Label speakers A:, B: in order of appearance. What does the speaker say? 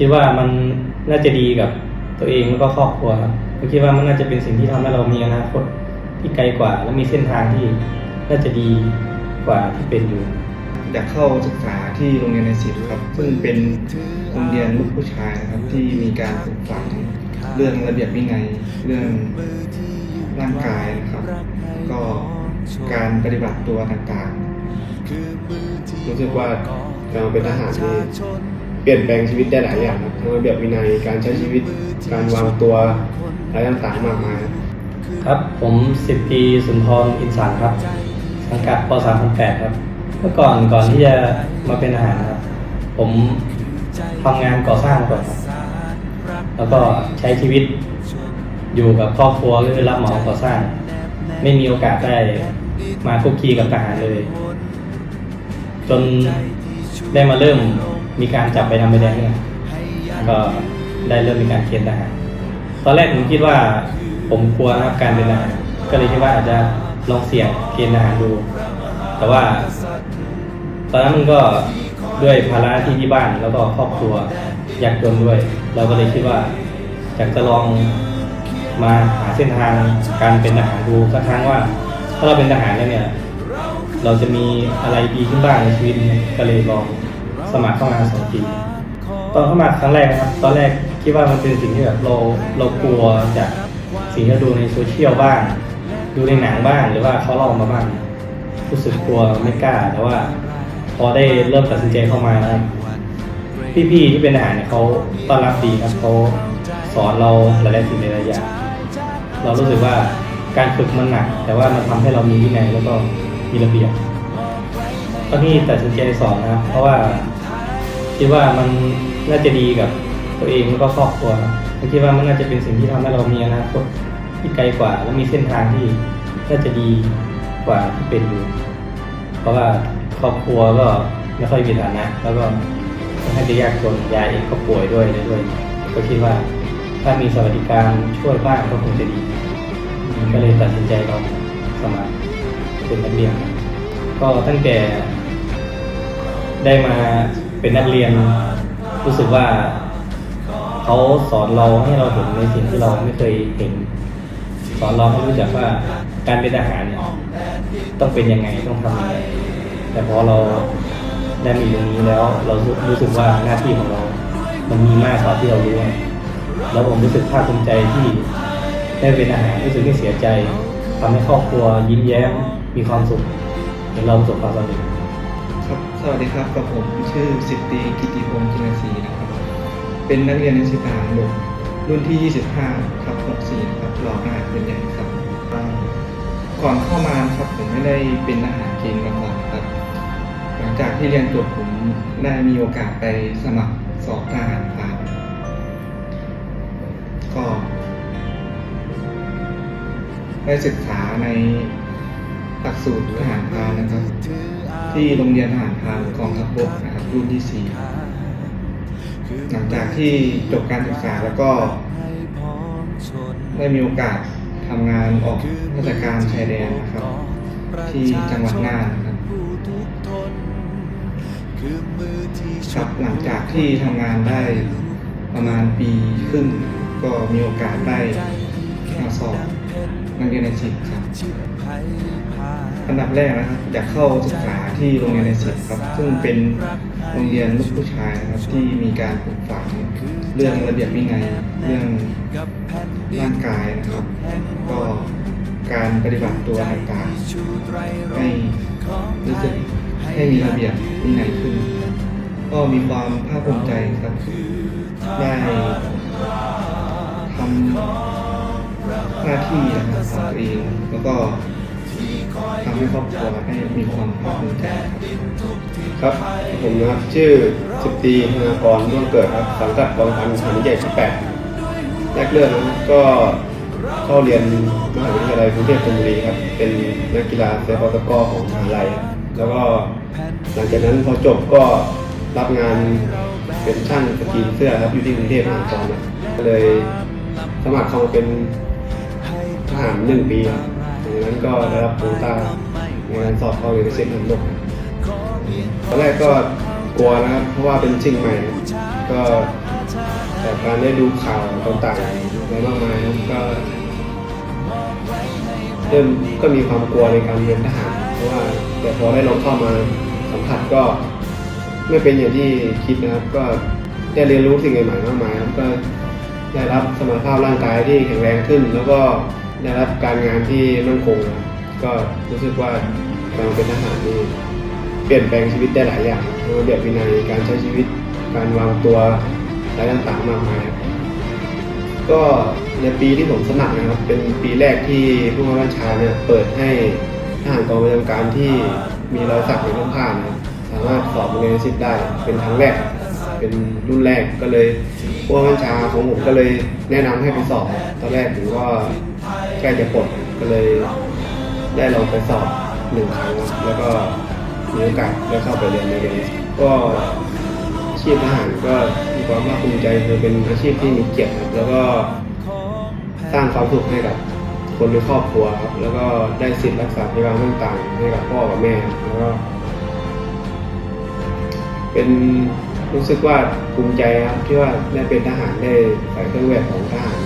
A: คิดว่ามันน่าจะดีกับตัวเองแล้วก็ครอบครัวครับผมคิดว่ามันน่าจะเป็นสิ่งที่ทำให้เรามีอนาคตที่ไกลกว่า และมีเส้นทางที่น่าจะดีกว่าที่เป็นอยู่
B: อยากเข้าศึกษาที่โรงเรียนในสิทธิ์ครับ ซึ่งเป็นโรงเรียนลูกผู้ชายนะครับที่มีการปลูกฝังเรื่องระเบียบวินัยเรื่องร่างกายนะครับ ก็การปฏิบัติตัวต่างๆ
C: รู้สึกว่าการาเป็นทหารนี่ เปลี่ยนแปลงชีวิตได้หลายอย่างครับทั้งระเบียบวินัยการใช้ชีวิต การวางตัวอะไรต่างๆมากมายครับ
A: ผมสิบตีสุนทรอินสารครับ สังกัดป3 8ครับ เมื่อก่อนก่อนที่จะมาเป็นทหารครับ ผมทำงานก่อสร้างก่อนครับแล้วก็ใช้ชีวิตอยู่กับครอบครัวก็คือรับเหมาก่อสร้าง ไม่มีโอกาสได้มาคุกคีกับทหารเลย จนได้มาเริ่ม มีการจับไปทำใบแดงเนี่ยก็ได้เริ่มมีการเกณฑ์ทหารตอนแรกผมคิดว่าผมกลัวนะครับการเป็นทหารก็เลยคิดว่าอาจจะลองเสี่ยงเกณฑ์ทหารดู แต่ว่า ตอนนั้นมันก็ด้วยภาระที่ที่บ้านแล้วก็ครอบครัวยากจนด้วย เราก็เลยคิดว่าอยากจะลองมาหาเส้นทางการเป็นทหารดูสักครั้งว่า ถ้าเราเป็นทหารแล้วเนี่ย เราจะมีอะไรดีขึ้นบ้างในชีวิตก็เลยลอง สมัครเข้ามาสองปีตอนเข้ามาครั้งแรกนะครับ ตอนแรกคิดว่ามันเป็นสิ่งที่แบบเราเรากลัวจากสิ่งที่เราดูในโซเชียลบ้าง ดูในหนังบ้างหรือว่าเขาเล่ามาบ้างรู้สึกกลัวไม่กล้าแต่ว่าพอได้เริ่มตัดสินใจเข้ามานะครับพี่ๆที่เป็นทหารเนี่ยเขาต้อนรับดีครับเขาสอนเราหลายๆสิ่งหลายๆอย่างเรารู้สึกว่าการฝึกมันหนัก แต่ว่ามันทำให้เรามีวินัยแล้วก็มีระเบียบตอนที่ตัดสินใจสอนนะครับเพราะว่า คิดว่ามันน่าจะดีกับตัวเองแล้วก็ครอบครัวผมคิดว่ามันน่าจะเป็นสิ่งที่ทำให้เรามีอนาคตที่ไกลกว่า และมีเส้นทางที่น่าจะดีกว่าที่เป็นอยู่ เพราะว่าครอบครัวก็ไม่ค่อยมีฐานะ แล้วก็ให้จะยากจนยายเองก็ป่วยด้วยด้วย ก็คิดว่าถ้ามีสวัสดิการช่วยบ้างก็คงจะดี ก็เลยตัดสินใจลองสมัครเป็นนักเรียนก็ตั้งแต่ได้มา เป็นนักเรียนรู้สึกว่าเขาสอนเราให้เราเห็นในสิ่งที่เราไม่เคยเห็น สอนเราให้รู้จักว่าการเป็นทหารเนี่ยต้องเป็นยังไงต้องทำยังไงแต่พอเราได้มีตรงนี้แล้ว เรารู้สึกว่าหน้าที่ของเรา มันมีมากกว่าที่เรารู้แล้วผมรู้สึกภาคภูมิใจที่ได้เป็นทหารรู้สึกไม่เสียใจทำให้ครอบครัวยิ้มแย้มมีความสุขเห็นเราประสบความสำเร็จ
B: สวัสดีครับกับผมชื่อสิบตรีกิติพงศ์กินศรีนะครับ เป็นนักเรียนในสิบทหารบกรุ่นที่ 25ครับ64นะครับรอทหารเป็นใหญ่ครับ ก่อนเข้ามาครับผมไม่ได้เป็นทหารเกณฑ์มาก่อนครับ หลังจากที่เรียนจบผมได้มีโอกาสไปสมัครสอบทหารพรานก็ได้ศึกษาในหลักสูตรทหารพรานนะครับ ที่โรงเรียนทหารพรานกองทัพบกนะครับรุ่นที่สี่หลังจากที่จบการศึกษาแล้วก็ได้มีโอกาสทำงานออกราชการชายแดนนะครับ ที่จังหวัดน่านนะครับครับหลังจากที่ทำงานได้ประมาณปีครึ่งก็มีโอกาสได้ มาสอบนักเรียนในสิบครับอันดับแรกนะครับอยากเข้าศึกษาที่โรงเรียนในสิทธิ์ครับ ซึ่งเป็นโรงเรียนลูกผู้ชายนะครับที่มีการปลูกฝังเรื่องระเบียบวินัยเรื่องร่างกายนะครับ ก็การปฏิบัติตัวต่างๆให้รู้สึกให้มีระเบียบวินัยขึ้น ก็มีความภาคภูมิใจครับได้ทำ หน้าที่นะครับของตัวเองแล้วก็ทำให้ครอบครัวให้มีความภาคภูมิใจครับ
C: ครับ ผมนะครับชื่อสิบตีธนากรร่วงเกิดครับสังกัดกองพันฐานใหญ่ที่แปดแรกเริ่มนะครับก็เข้าเรียนมหาวิทยาลัยกรุงเทพธนบุรีครับ เป็นนักกีฬาเซฟตะกร้อของมหาลัยครับแล้วก็หลังจากนั้นพอจบก็รับงานเป็นช่างสกรีนเสื้อครับอยู่ที่กรุงเทพมหานครก็เลยสมัครเข้ามาเป็น ทหารหนึ่งปีครับจากนั้นก็ได้รับโควต้าในการสอบเข้าเรียนเซฟทันบกตอนแรกก็กลัวนะครับ เพราะว่าเป็นชิงใหม่ ก็แต่การได้ดูข่าวต่างๆอะไรมากมายครับก็เริ่มก็มีความกลัวในการเรียนทหารเพราะว่าแต่พอได้ลองเข้ามาสัมผัสก็ไม่เป็นอย่างที่คิดนะครับ ก็ได้เรียนรู้สิ่งใหม่ๆมากมายครับก็ได้รับสมรรถภาพร่างกายที่แข็งแรงขึ้น แล้วก็ ได้รับการงานที่มั่นคงครับก็รู้สึกว่าการเป็นทหารนี่เปลี่ยนแปลงชีวิตได้หลายอย่างระเบียบวินัยการใช้ชีวิต การวางตัวอะไรต่างๆมากมายครับก็ในปีที่ผมสมัครนะครับ เป็นปีแรกที่ผู้บังคับบัญชาเนี่ยเปิดให้ทหารกองประจำการที่มีรอยสักในร่มผ้านะสามารถสอบเรียนสิทธิ์ได้เป็นครั้งแรก เป็นรุ่นแรกก็เลยผู้บังคับบัญชาของผมก็เลยแนะนำให้ไปสอบ ตอนแรกผมก็ใกล้จะปลดก็เลยได้ลองไปสอบหนึ่งครั้งแล้วก็มีโอกาสได้เข้าไปเรียนในเรียนก็อาชีพทหารก็มีความภาคภูมิใจคือเป็นอาชีพที่มีเกียรติครับแล้วก็สร้างความสุขให้กับคนในครอบครัวครับแล้วก็ได้สิทธิ์รักษาพยาบาลต่างๆให้กับพ่อกับแม่แล้วก็เป็น รู้สึกว่าภูมิใจครับที่ว่าได้เป็นทหารได้ใส่เครื่องแบบของทหาร